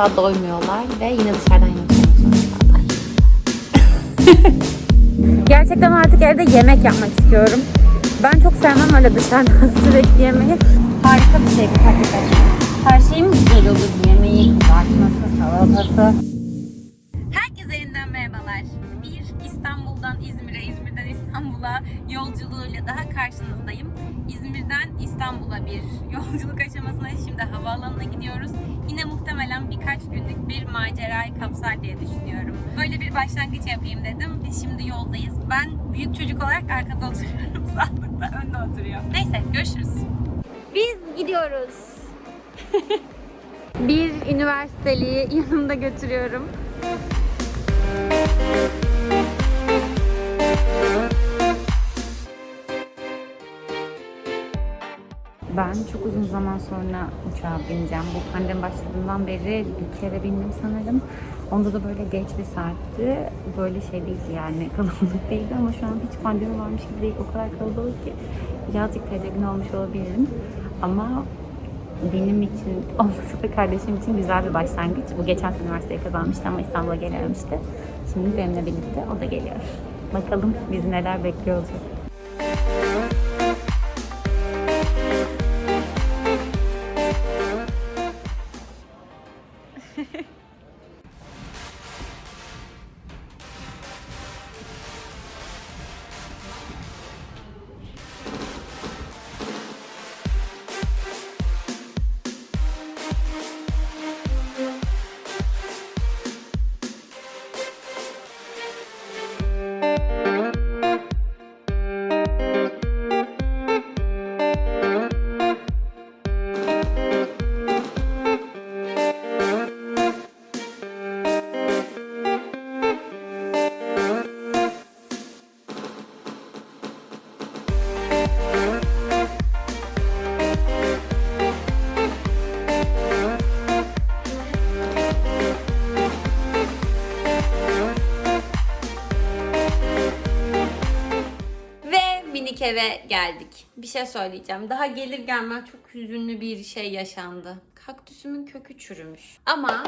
asla doymuyorlar ve yine dışarıdan yemek. Gerçekten artık evde yemek yapmak istiyorum. Ben çok sevmem öyle dışarıdan sürekli yemeği. Harika bir şey bu patates. Her şeyim güzel olur. Yemeği, kızartması, salatası. Herkese yeniden merhabalar. Bir İstanbul'dan İzmir'e, İzmir'den İstanbul'a yolculuğuyla daha karşınızdayım. İzmir'den İstanbul'a bir yolculuk aşamasına şimdi havaalanına gidiyoruz. Yine muhtemelen birkaç günlük bir macerayı kapsar diye düşünüyorum. Böyle bir başlangıç yapayım dedim. Biz şimdi yoldayız. Ben büyük çocuk olarak arkada oturuyorum. Sandıkta önde oturuyor. Neyse görüşürüz. Biz gidiyoruz. bir üniversiteliyi yanımda götürüyorum. Çok uzun zaman sonra uçağa bineceğim. Bu pandemi başladığından beri bir kere bindim sanırım. Onda da böyle geç bir saatti. Böyle şey değildi yani kalabalık değildi ama şu an hiç pandemi varmış gibi değil. O kadar kalabalık ki birazcık tedirgin olmuş olabilirim. Ama benim için olmasa da kardeşim için güzel bir başlangıç. Bu geçen sene üniversiteyi kazanmıştı ama İstanbul'a gelememişti. Şimdi benimle birlikte o da geliyor. Bakalım bizi neler bekliyor olacak. Eve geldik. Bir şey söyleyeceğim. Daha gelir gelmez çok hüzünlü bir şey yaşandı. Kaktüsümün kökü çürümüş. Ama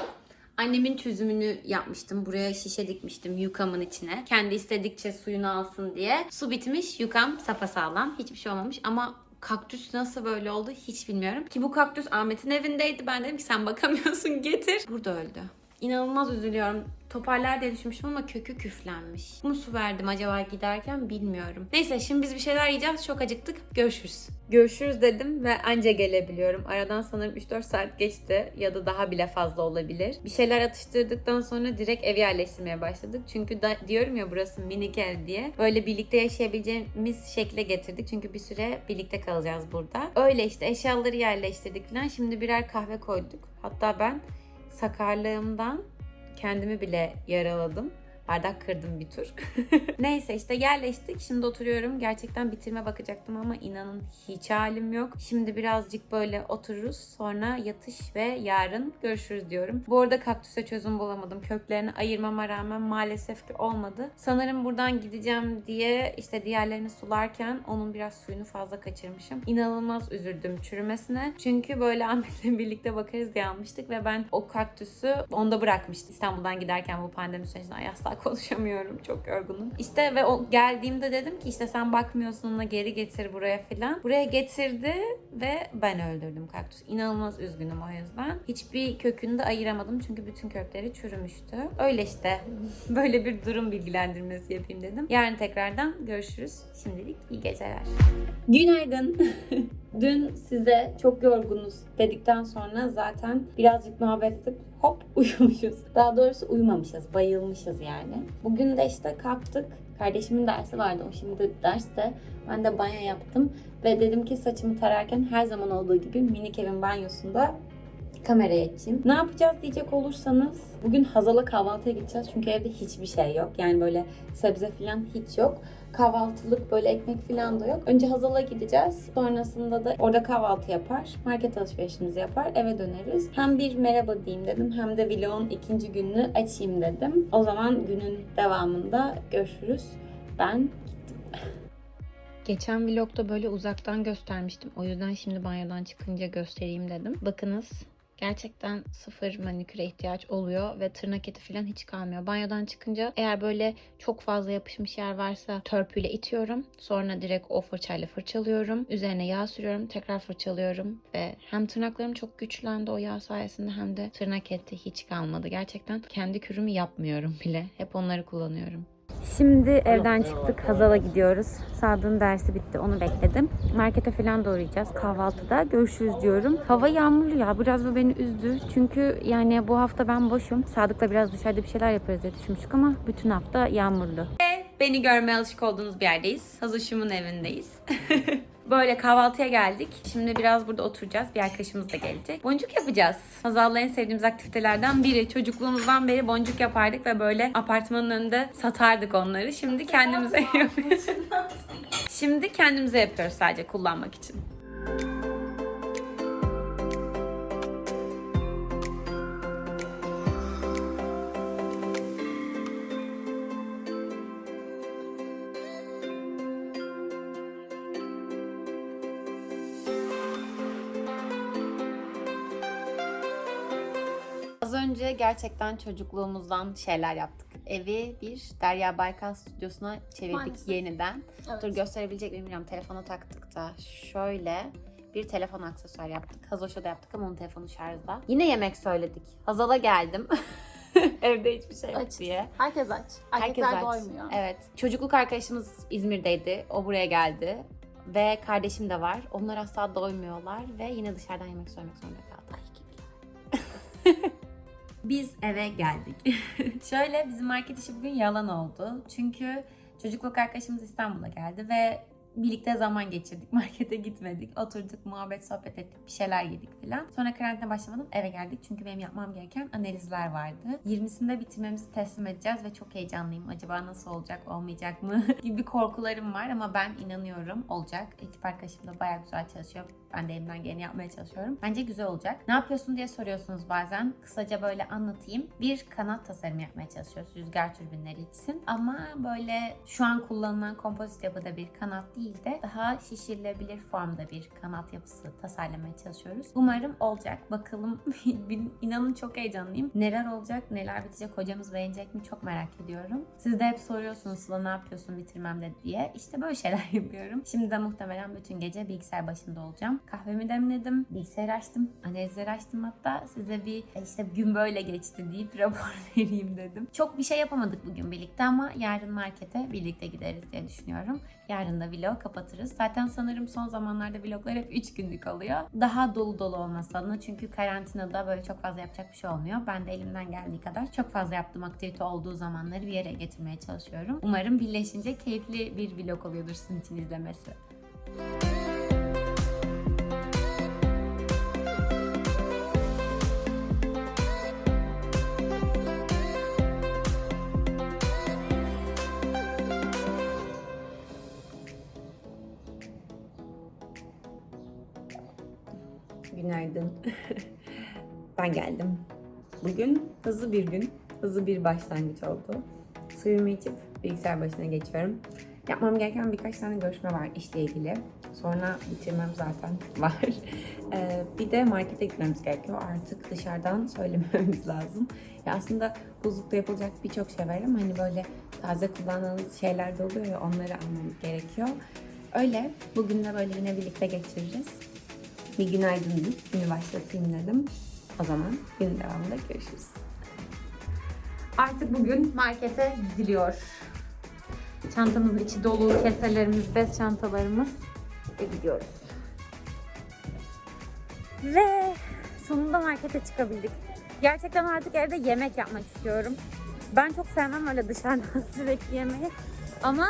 annemin çözümünü yapmıştım. Buraya şişe dikmiştim yukamın içine. Kendi istedikçe suyunu alsın diye. Su bitmiş, yukam sapasağlam. Hiçbir şey olmamış ama kaktüs nasıl böyle oldu hiç bilmiyorum. Ki bu kaktüs Ahmet'in evindeydi. Ben dedim ki sen bakamıyorsun getir. Burada öldü. İnanılmaz üzülüyorum. Toparlar diye düşünmüştüm ama kökü küflenmiş. Mu su verdim acaba giderken bilmiyorum. Neyse şimdi biz bir şeyler yiyeceğiz. Çok acıktık. Görüşürüz. Görüşürüz dedim ve anca gelebiliyorum. Aradan sanırım 3-4 saat geçti ya da daha bile fazla olabilir. Bir şeyler atıştırdıktan sonra direkt ev yerleştirmeye başladık. Çünkü da, diyorum ya burası minik ev diye. Böyle birlikte yaşayabileceğimiz şekle getirdik. Çünkü bir süre birlikte kalacağız burada. Öyle işte eşyaları yerleştirdik falan. Şimdi birer kahve koyduk. Hatta ben sakarlığımdan kendimi bile yaraladım. Bardak kırdım bir tur. Neyse işte yerleştik. Şimdi oturuyorum. Gerçekten bitirme bakacaktım ama inanın hiç halim yok. Şimdi birazcık böyle otururuz. Sonra yatış ve yarın görüşürüz diyorum. Bu arada kaktüse çözüm bulamadım. Köklerini ayırmama rağmen maalesef ki olmadı. Sanırım buradan gideceğim diye işte diğerlerini sularken onun biraz suyunu fazla kaçırmışım. İnanılmaz üzüldüm çürümesine. Çünkü böyle Ahmet'le birlikte bakarız diye almıştık ve ben o kaktüsü onda bırakmıştım. İstanbul'dan giderken bu pandemi sürecinde ay asla konuşamıyorum. Çok yorgunum. İşte ve o geldiğimde dedim ki işte sen bakmıyorsun ona geri getir buraya filan. Buraya getirdi ve ben öldürdüm kaktüs. İnanılmaz üzgünüm o yüzden. Hiçbir kökünü de ayıramadım çünkü bütün kökleri çürümüştü. Öyle işte. Böyle bir durum bilgilendirmesi yapayım dedim. Yarın tekrardan görüşürüz. Şimdilik iyi geceler. Günaydın. Dün size çok yorgunuz dedikten sonra zaten birazcık muhabbet edip hop uyumuşuz. Daha doğrusu uyumamışız, bayılmışız yani. Bugün de işte kalktık. Kardeşimin dersi vardı. O şimdi derste. Ben de banyo yaptım. Ve dedim ki saçımı tararken her zaman olduğu gibi minik evin banyosunda kameraya açayım. Ne yapacağız diyecek olursanız bugün Hazal'a kahvaltıya gideceğiz. Çünkü evde hiçbir şey yok. Yani böyle sebze falan hiç yok. Kahvaltılık böyle ekmek falan da yok. Önce Hazal'a gideceğiz. Sonrasında da orada kahvaltı yapar. Market alışverişimizi yapar. Eve döneriz. Hem bir merhaba diyeyim dedim. Hem de vlogun ikinci gününü açayım dedim. O zaman günün devamında görüşürüz. Ben Geçen vlogda böyle uzaktan göstermiştim. O yüzden şimdi banyodan çıkınca göstereyim dedim. Bakınız gerçekten sıfır maniküre ihtiyaç oluyor ve tırnak eti falan hiç kalmıyor. Banyodan çıkınca eğer böyle çok fazla yapışmış yer varsa törpüyle itiyorum. Sonra direkt o fırçayla fırçalıyorum. Üzerine yağ sürüyorum. Tekrar fırçalıyorum ve hem tırnaklarım çok güçlendi o yağ sayesinde hem de tırnak eti hiç kalmadı. Gerçekten kendi kürümü yapmıyorum bile. Hep onları kullanıyorum. Şimdi evden çıktık. Hazal'a gidiyoruz. Sadık'ın dersi bitti. Onu bekledim. Markete falan da uğrayacağız kahvaltıda. Görüşürüz diyorum. Hava yağmurlu ya. Biraz bu beni üzdü. Çünkü yani bu hafta ben boşum. Sadık'la biraz dışarıda bir şeyler yaparız diye düşünmüştük ama bütün hafta yağmurlu. Beni görmeye alışık olduğunuz bir yerdeyiz. Hazoş'umun evindeyiz. Böyle kahvaltıya geldik. Şimdi biraz burada oturacağız. Bir arkadaşımız da gelecek. Boncuk yapacağız. Hazal'la en sevdiğimiz aktivitelerden biri. Çocukluğumuzdan beri boncuk yapardık ve böyle apartmanın önünde satardık onları. Şimdi kendimize yapıyoruz. Şimdi kendimize yapıyoruz sadece kullanmak için. Gerçekten çocukluğumuzdan şeyler yaptık. Evi bir Derya Baykal stüdyosuna çevirdik Maalesef. yeniden. Evet. Dur gösterebilecek miyim bilmiyorum. Telefona taktık da şöyle bir telefon aksesuar yaptık. Hazoş'a da yaptık ama onun telefonu şarjda. Yine yemek söyledik. Hazal'a geldim. Evde hiçbir şey yok diye. Herkes aç. Herkes aç. doymuyor. Evet. Çocukluk arkadaşımız İzmir'deydi. O buraya geldi. Ve kardeşim de var. Onlar asla doymuyorlar ve yine dışarıdan yemek söylemek zorunda kaldı. Ay gibiler. Biz eve geldik. Şöyle bizim market işi bugün yalan oldu. Çünkü çocukluk arkadaşımız İstanbul'a geldi ve birlikte zaman geçirdik. Markete gitmedik. Oturduk, muhabbet, sohbet ettik. Bir şeyler yedik falan. Sonra karantina başlamadan eve geldik. Çünkü benim yapmam gereken analizler vardı. 20'sinde bitirmemizi teslim edeceğiz ve çok heyecanlıyım. Acaba nasıl olacak, olmayacak mı gibi korkularım var ama ben inanıyorum olacak. Ekip arkadaşım da bayağı güzel çalışıyor. Ben de elimden geleni yapmaya çalışıyorum. Bence güzel olacak. Ne yapıyorsun diye soruyorsunuz bazen. Kısaca böyle anlatayım. Bir kanat tasarımı yapmaya çalışıyoruz rüzgar türbinleri için. Ama böyle şu an kullanılan kompozit yapıda bir kanat değil de daha şişirilebilir formda bir kanat yapısı tasarlamaya çalışıyoruz. Umarım olacak. Bakalım. İnanın çok heyecanlıyım. Neler olacak, neler bitecek, hocamız beğenecek mi çok merak ediyorum. Siz de hep soruyorsunuz Sıla ne yapıyorsun bitirmemde diye. İşte böyle şeyler yapıyorum. Şimdi de muhtemelen bütün gece bilgisayar başında olacağım. Kahvemi demledim, bilgisayar açtım, analizleri açtım hatta. Size bir "E işte gün böyle geçti deyip rapor vereyim dedim. Çok bir şey yapamadık bugün birlikte ama yarın markete birlikte gideriz diye düşünüyorum. Yarın da vlog kapatırız. Zaten sanırım son zamanlarda vloglar hep 3 günlük oluyor. Daha dolu dolu olması adına çünkü karantinada böyle çok fazla yapacak bir şey olmuyor. Ben de elimden geldiği kadar çok fazla yaptığım aktivite olduğu zamanları bir yere getirmeye çalışıyorum. Umarım birleşince keyifli bir vlog oluyordur sizin için izlemesi. Günaydın. ben geldim. Bugün hızlı bir gün, hızlı bir başlangıç oldu. Suyumu içip bilgisayar başına geçiyorum. Yapmam gereken birkaç tane görüşme var işle ilgili. Sonra bitirmem zaten var. Ee, bir de markete gitmemiz gerekiyor. Artık dışarıdan söylememiz lazım. Ya aslında buzlukta yapılacak birçok şey var ama hani böyle taze kullanılan şeyler de oluyor ya onları almamız gerekiyor. Öyle. Bugün de böyle yine birlikte geçiririz bir günaydın deyip günü başlatayım dedim. O zaman gün devamında görüşürüz. Artık bugün markete gidiliyor. Çantamızın içi dolu, keselerimiz, bez çantalarımız ve gidiyoruz. Ve sonunda markete çıkabildik. Gerçekten artık evde yemek yapmak istiyorum. Ben çok sevmem öyle dışarıdan sürekli yemeği. Ama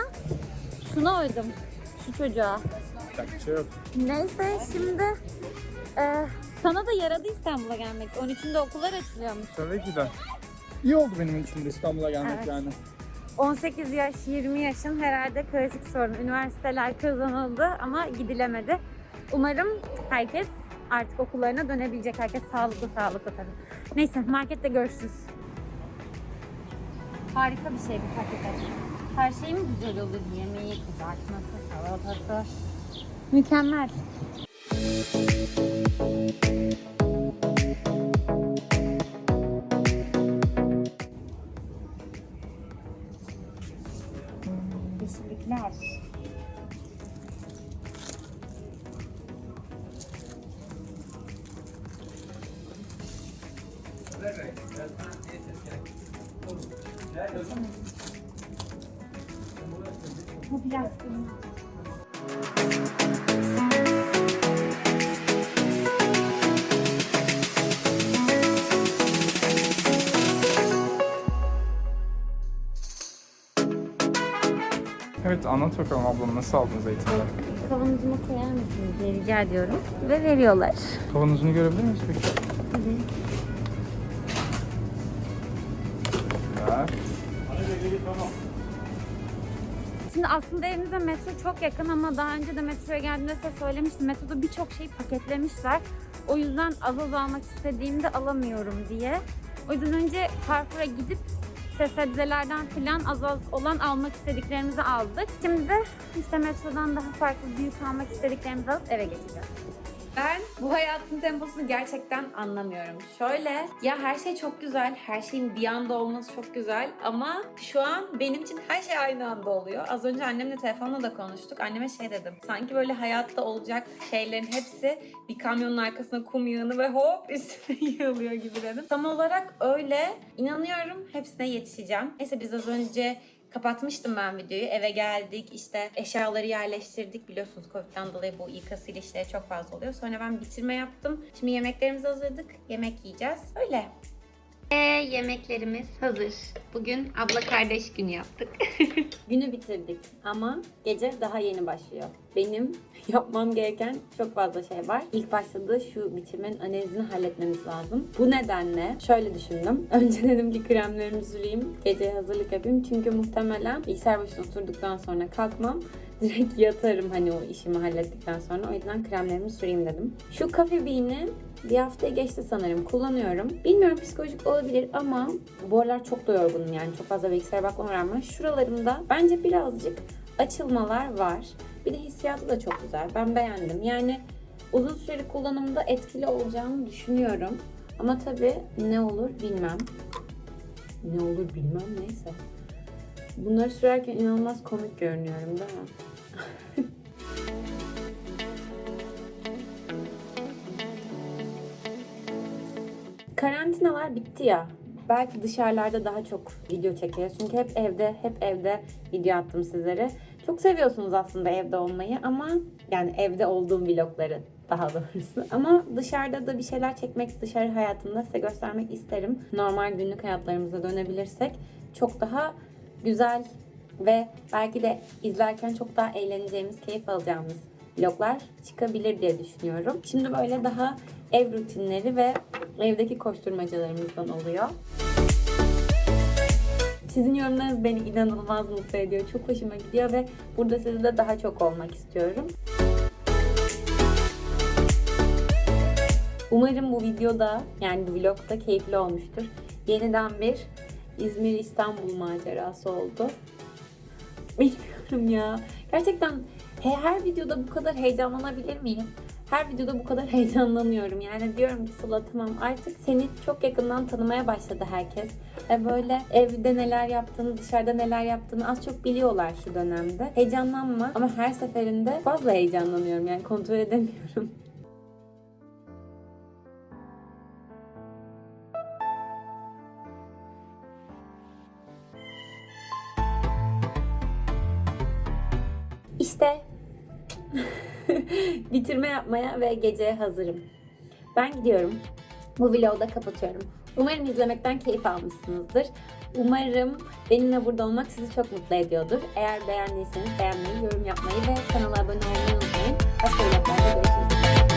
şuna uydum. Şu çocuğa. Yapacak bir şey yok. Neyse şimdi e, sana da yaradı İstanbul'a gelmek. 13'ünde okullar açılıyormuş. Tabii ki de. İyi oldu benim için de İstanbul'a gelmek Evet. yani. 18 yaş, 20 yaşın herhalde klasik sorun. Üniversiteler kazanıldı ama gidilemedi. Umarım herkes artık okullarına dönebilecek. Herkes sağlıklı sağlıklı tabii. Neyse markette görüşürüz. Harika bir şey bir patates. Her şey mi güzel olur? Yemeği, kızartması, salatası. Mükemmel. Beşiklikler. Bu biraz Evet anlat bakalım ablam nasıl aldın zeytinleri? Kavanozuma koyar mısınız diye rica ediyorum. Ve veriyorlar. Kavanozunu görebilir miyiz peki? Ver. Şimdi aslında evimize metro çok yakın ama daha önce de metroya geldiğimde size söylemiştim. Metroda birçok şeyi paketlemişler. O yüzden az az almak istediğimde alamıyorum diye. O yüzden önce Carrefour'a gidip işte sebzelerden filan az az olan almak istediklerimizi aldık. Şimdi işte metrodan daha farklı büyük almak istediklerimizi alıp eve geçeceğiz. Ben bu hayatın temposunu gerçekten anlamıyorum. Şöyle ya her şey çok güzel, her şeyin bir anda olması çok güzel ama şu an benim için her şey aynı anda oluyor. Az önce annemle telefonla da konuştuk. Anneme şey dedim. Sanki böyle hayatta olacak şeylerin hepsi bir kamyonun arkasına kum yığını ve hop üstüne yığılıyor gibi dedim. Tam olarak öyle. İnanıyorum hepsine yetişeceğim. Neyse biz az önce Kapatmıştım ben videoyu. Eve geldik, işte eşyaları yerleştirdik. Biliyorsunuz Covid'den dolayı bu yıkasıyla işleri çok fazla oluyor. Sonra ben bitirme yaptım. Şimdi yemeklerimizi hazırladık. Yemek yiyeceğiz. Öyle. Ve yemeklerimiz hazır. Bugün abla kardeş günü yaptık. Günü bitirdik ama gece daha yeni başlıyor. Benim yapmam gereken çok fazla şey var. İlk başladığı şu bitirmenin analizini halletmemiz lazım. Bu nedenle şöyle düşündüm. Önce dedim ki kremlerimi süreyim, geceye hazırlık yapayım. Çünkü muhtemelen bilgisayar başına oturduktan sonra kalkmam. Direkt yatarım hani o işimi hallettikten sonra. O yüzden kremlerimi süreyim dedim. Şu Cafe Bean'i bir haftaya geçti sanırım. Kullanıyorum. Bilmiyorum psikolojik olabilir ama bu aralar çok da yorgunum yani. Çok fazla bilgisayar bakmama rağmen. Şuralarımda bence birazcık açılmalar var. Bir de hissiyatı da çok güzel. Ben beğendim. Yani uzun süreli kullanımda etkili olacağını düşünüyorum. Ama tabii ne olur bilmem. Ne olur bilmem neyse. Bunları sürerken inanılmaz komik görünüyorum değil mi? Karantinalar bitti ya. Belki dışarılarda daha çok video çekeriz. Çünkü hep evde, hep evde video attım sizlere. Çok seviyorsunuz aslında evde olmayı ama yani evde olduğum vlogları daha doğrusu. Ama dışarıda da bir şeyler çekmek, dışarı hayatımda size göstermek isterim. Normal günlük hayatlarımıza dönebilirsek çok daha güzel ve belki de izlerken çok daha eğleneceğimiz, keyif alacağımız vloglar çıkabilir diye düşünüyorum. Şimdi böyle daha ev rutinleri ve evdeki koşturmacalarımızdan oluyor. Sizin yorumlarınız beni inanılmaz mutlu ediyor. Çok hoşuma gidiyor ve burada sizinle daha çok olmak istiyorum. Umarım bu videoda yani bu vlogda keyifli olmuştur. Yeniden bir İzmir-İstanbul macerası oldu. Bilmiyorum ya. Gerçekten her videoda bu kadar heyecanlanabilir miyim? Her videoda bu kadar heyecanlanıyorum. Yani diyorum ki Sıla tamam artık seni çok yakından tanımaya başladı herkes. Ve böyle evde neler yaptığını, dışarıda neler yaptığını az çok biliyorlar şu dönemde. Heyecanlanma ama her seferinde fazla heyecanlanıyorum. Yani kontrol edemiyorum. bitirme yapmaya ve geceye hazırım. Ben gidiyorum. Bu vlogu da kapatıyorum. Umarım izlemekten keyif almışsınızdır. Umarım benimle burada olmak sizi çok mutlu ediyordur. Eğer beğendiyseniz beğenmeyi, yorum yapmayı ve kanala abone olmayı unutmayın. Başka vloglarda görüşürüz.